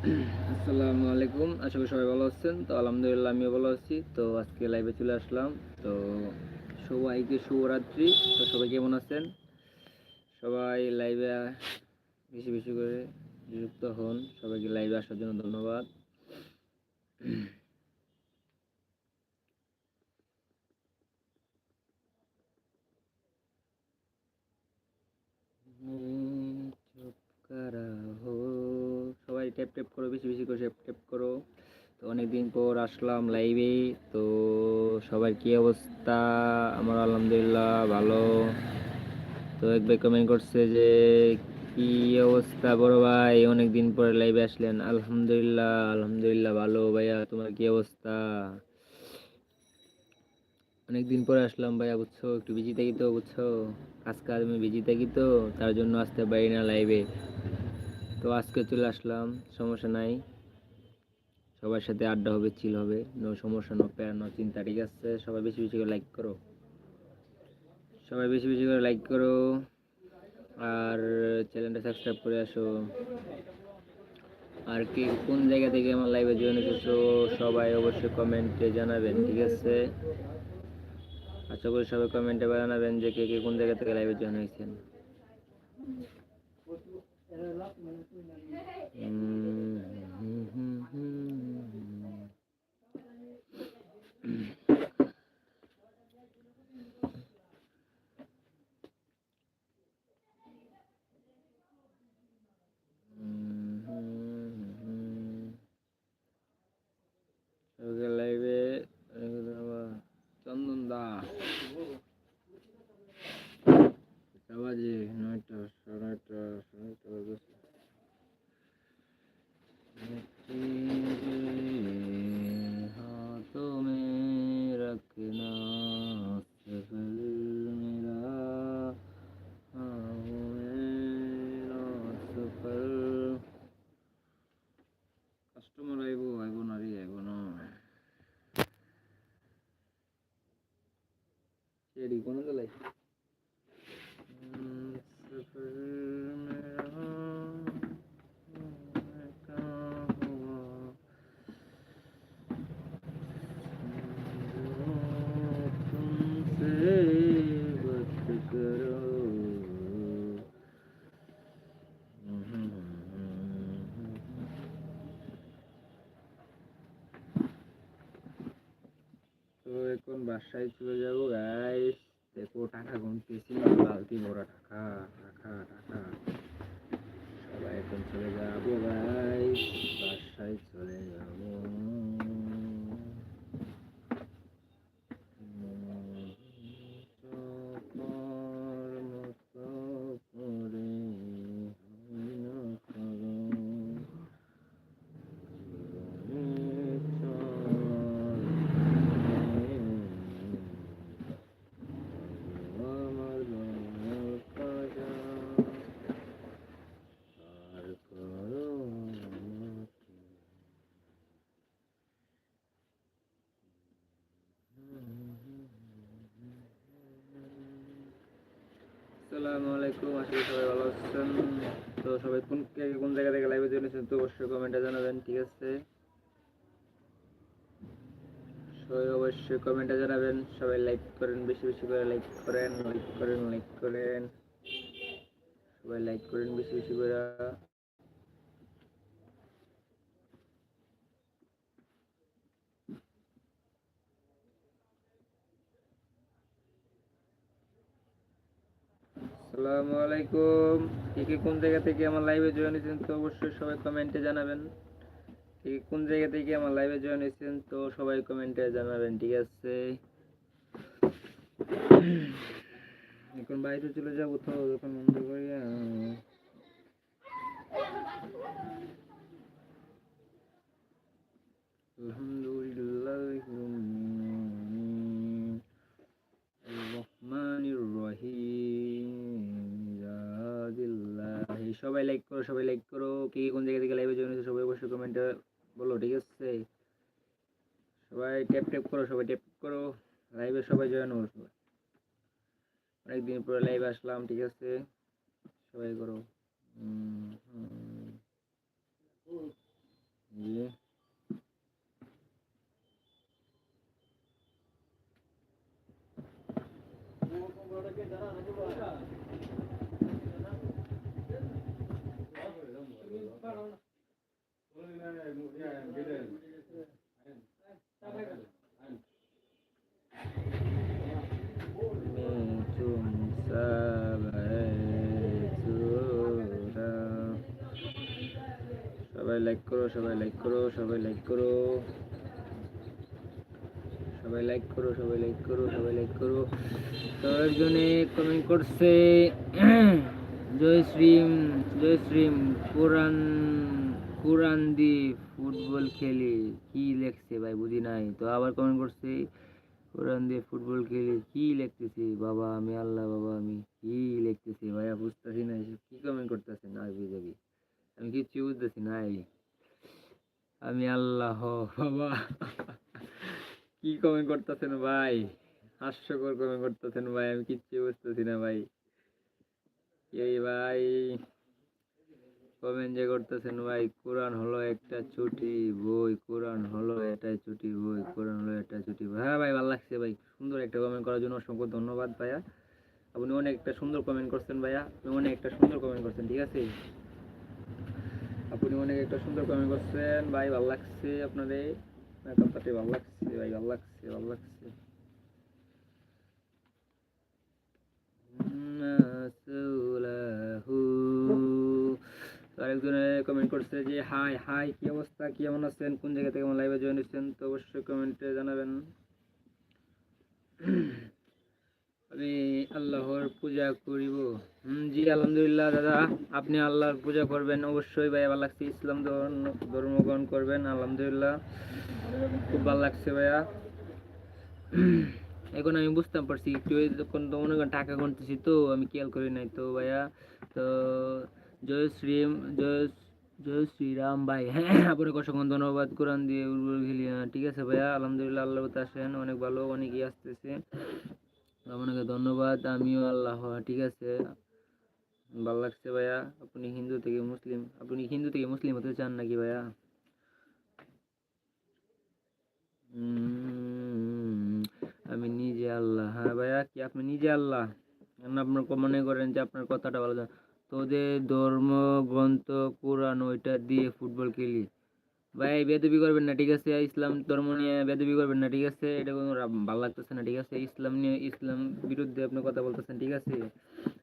আসসালামু আলাইকুম, আশা করি সবাই ভালো আছেন। তো আলহামদুলিল্লাহ আমিও ভালো আছি। তো আজকে লাইভে চলে আসলাম। তো সবাইকে শুভরাত্রি। তো সবাই কেমন আছেন? সবাই লাইভে বেশি বেশি করে যুক্ত হন। সবাইকে লাইভে আসার জন্য ধন্যবাদ চুপ করা হো সবাই ট্যাপ ট্যাপ করো, বেশি বেশি করে ট্যাপ ট্যাপ করো। তো অনেকদিন পর আসলাম লাইভে তো সবার কি অবস্থা? আমার আলহামদুলিল্লাহ ভালো। তো এক ভাই কমেন্ট করছে যে, কি অবস্থা বড় ভাই? অনেকদিন পরে লাইভে আসলেন। আলহামদুলিল্লাহ আলহামদুলিল্লাহ ভালো। ভাইয়া, তোমার কি অবস্থা? অনেকদিন পরে আসলাম ভাইয়া, বুঝছ? একটু বিজি থাকি তো, বুঝছ? কাজ আমি বিজি থাকি তো, তার জন্য আসতে পারি না লাইভে তো আজকে চলে আসলাম, সমস্যা নাই। সবার সাথে আড্ডা হবে চিল হবে। নো সমস্যা নো প্যারা নো চিন্তা, ঠিক আছে? সবাই বেশি বেশি করে লাইক করো। সবাই বেশি বেশি করে লাইক করো। আর চ্যানেলটা সাবস্ক্রাইব করে আসো। আর কি, কোন জায়গা থেকে আমার লাইভে জয়েন এসেছ সবাই অবশ্যই কমেন্টে জানাবেন, ঠিক আছে? আশা করি সবাই কমেন্টে জানাবেন যে কে কে কোন জায়গা থেকে লাইভে জয়েন হয়েছেন। লাইভে বাসায় চলে যাব গাইস দেখো, টাকা গুনতেছি বালতি ভরা টাকা টাকা টাকা। সবাই এখন চলে যাব গাইস বাসায় চলে যাব চোখের মতো করে হয় না কারও। আমার মনের কাজা আর করো আমাকে। আসসালামু আলাইকুম, আশা করি সবাই ভালো আছেন। তো সবাই কোন কোন জায়গা থেকে লাইভে জয়েন তো অবশ্যই কমেন্টে জানাবেন, ঠিক আছে? সবাই অবশ্যই কমেন্টে জানাবেন, সবাই লাইক করেন, বেশি বেশি করে লাইক করেন লাইক করেন লাইক করেন। সবাই লাইক করেন, বেশি বেশি করে। আসসালামু আলাইকুম কে কোন জায়গা থেকে আমার লাইভে জয়েন হয়েছেন তো অবশ্যই সবাই কমেন্টে জানাবেন। কে কোন জায়গা থেকে আমার লাইভে জয়েন হয়েছেন তো সবাই কমেন্টে জানাবেন, ঠিক আছে? এখন বাইরে চলে যাব তো দোকান বন্ধ করিয়া। আলহামদুলিল্লাহ সবাই লাইক করো, সবাই লাইক করো। কে কোন জায়গা থেকে লাইভে জয়েন হয়েছে সবাই অবশ্যই কমেন্টে বলো, ঠিক আছে? সবাই ট্যাপ ট্যাপ করো, সবাই ট্যাপ করো। লাইভে সবাই জয়েন হো সবাই। অনেকদিন পরে লাইভে আসলাম, ঠিক আছে? সবাই করো। সবাই লাইক করো, সবাই লাইক করো, সবাই লাইক করো। সবাই লাইক করো, সবাই লাইক করো, সবাই লাইক করো। তো একজনে কমেন্ট করছে। জয় শ্রীম জয় শ্রীম কোরআন কোরআন দি ফুটবল খেলি। কি লেখছে ভাই, বুঝি নাই। তো আবার কমেন্ট করছে কোরআন দিয়ে ফুটবল খেলি, কি লিখতেছি? বাবা আমি, আল্লাহ বাবা আমি, কি লিখতেছি? ভাইয়া বুঝতেছি না, এসব কি কমেন্ট করতেছে? না যাবি আমি কিচ্ছু বুঝতেছি না আমি আল্লাহ বাবা। কি কমেন্ট করতেছেন ভাই? হাস্যকর কমেন্ট করতেছেন ভাই, আমি কিচ্ছু বুঝতেছি না ভাই। এই ভাই, কমেন্ট যে করতেছেন, ভাই, কোরআন হলো একটা ছুটি বই, কোরআন হলো একটা ছুটি বই, কোরআন হলো একটা ছুটি বই। হ্যাঁ ভাই, ভালো লাগছে ভাই, সুন্দর একটা কমেন্ট করার জন্য অসংখ্য ধন্যবাদ ভাইয়া। আপনি অনেক একটা সুন্দর কমেন্ট করছেন ভাইয়া, আপনি অনেক একটা সুন্দর কমেন্ট করছেন, ঠিক আছে? আপনি অনেক একটা সুন্দর কমেন্ট করছেন, ভাই, ভালো লাগছে আপনাদের? কথাটি ভালো লাগছে ভাই, ভালো লাগছে ভালো লাগছে। নাসুলাহু। তো আরেকজনে কমেন্ট করছে যে হাই হাই কি অবস্থা? কেমন আছেন? কোন জায়গা থেকে লাইভে জয়েন হচ্ছেন তো অবশ্যই কমেন্টে জানাবেন। আমি আল্লাহর পূজা করিব। জি, আলহামদুলিল্লাহ, দাদা, আপনি আল্লাহর পূজা করবেন। অবশ্যই ভাই, ভালো লাগছে। ইসলাম ধর্ম- গ্রহণ করবেন, আলহামদুলিল্লাহ। খুব ভালো লাগছে ভাইয়া। এখন আমি বুঝতাম পারছি ওই যখন তো মনে করেন টাকা গুনতেছি তো, আমি খেয়াল করি নাই তো ভাইয়া। তো জয় শ্রী জয় জয় শ্রীরাম ভাই। হ্যাঁ আপনাকে অসংখ্য ধন্যবাদ কোরআন দিয়ে উর্বর খেলি ঠিক আছে ভাইয়া, আলহামদুলিল্লাহ আল্লাহ আসেন, অনেক ভালো, অনেকই আসতেছে। আপনাকে ধন্যবাদ, আমিও আল্লাহ, ঠিক আছে। ভালো লাগছে ভাইয়া, আপনি হিন্দু থেকে মুসলিম, আপনি হিন্দু থেকে মুসলিম হতে চান নাকি ভাইয়া? আমি নিজে আল্লাহ হ্যাঁ ভাইয়া, কি আপনি নিজে আল্লাহ? আপনার মনে করেন যে আপনার কথাটা ভালো তোদের ধর্মগ্রন্থ কোরআন ওইটা দিয়ে ফুটবল খেলি। ভাই, বেদবি করবেন না, ঠিক আছে? ইসলাম ধর্ম নিয়ে বেদবি করবেন না, ঠিক আছে? এটা কোনো ভালো লাগতেছে না, ঠিক আছে? ইসলাম নিয়ে, ইসলাম বিরুদ্ধে আপনি কথা বলতেছেন, ঠিক আছে?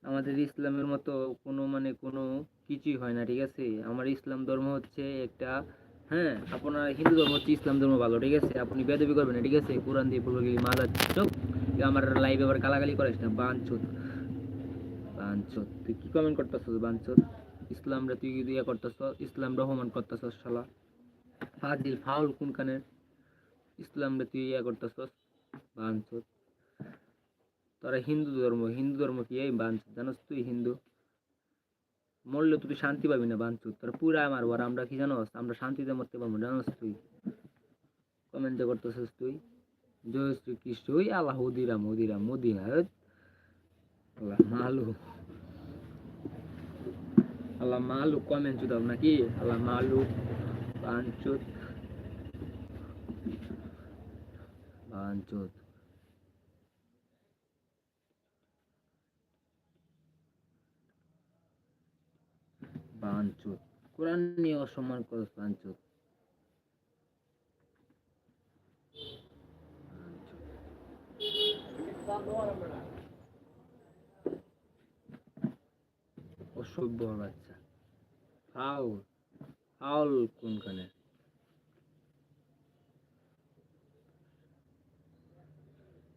আমাদের ইসলামের মতো কোনো মানে কোনো কিছুই হয় না, ঠিক আছে? আমার ইসলাম ধর্ম হচ্ছে একটা হ্যাঁ? আপনার হিন্দু ধর্ম হচ্ছে ইসলাম ধর্ম ভালো, ঠিক আছে? আপনি বেদবি করবেন না, ঠিক আছে? কোরআন দিয়ে পূর্ব গেলি মাদা চোখ আমার লাইভ এবার গালাগালি করিস না বাঞ্চুত বাঞ্চুত তুই কি কমেন্ট করতেছস বাঞ্চুত ইসলামরা তুই ইয়া করতেছ? ইসলাম রহমান করতেছস শালা। ফাজিল ফাউল কোনখানে? ইসলামরে তুই ইয়া করতেছস বাঞ্চুত তোরা হিন্দু ধর্ম হিন্দু ধর্ম কি এই বাঞ্চুত জানোস তুই হিন্দু? মরলে তুই শান্তি পাবি না বাঞ্চুত তোরা পুরা আমার আর আমরা কি জানোস? আমরা শান্তিতে মরতে পারব জানোস তুই? কমেন্ট করতেছিস তুই? জয় শ্রী কৃষ্ণ ওই আল্লাহ হুদিরাম মোদি হাত আল্লাহ মালু আল্লাহ মালু কমেন্ট চুদাও নাকি আল্লাহ মালু পাঞ্চুত পাঞ্চুত পাঞ্চুত কোরআন নিয়ে অসম্মান করো পাঞ্চুত অসভ্য বাচ্চা। ফাউল ফাউল কোনখানে?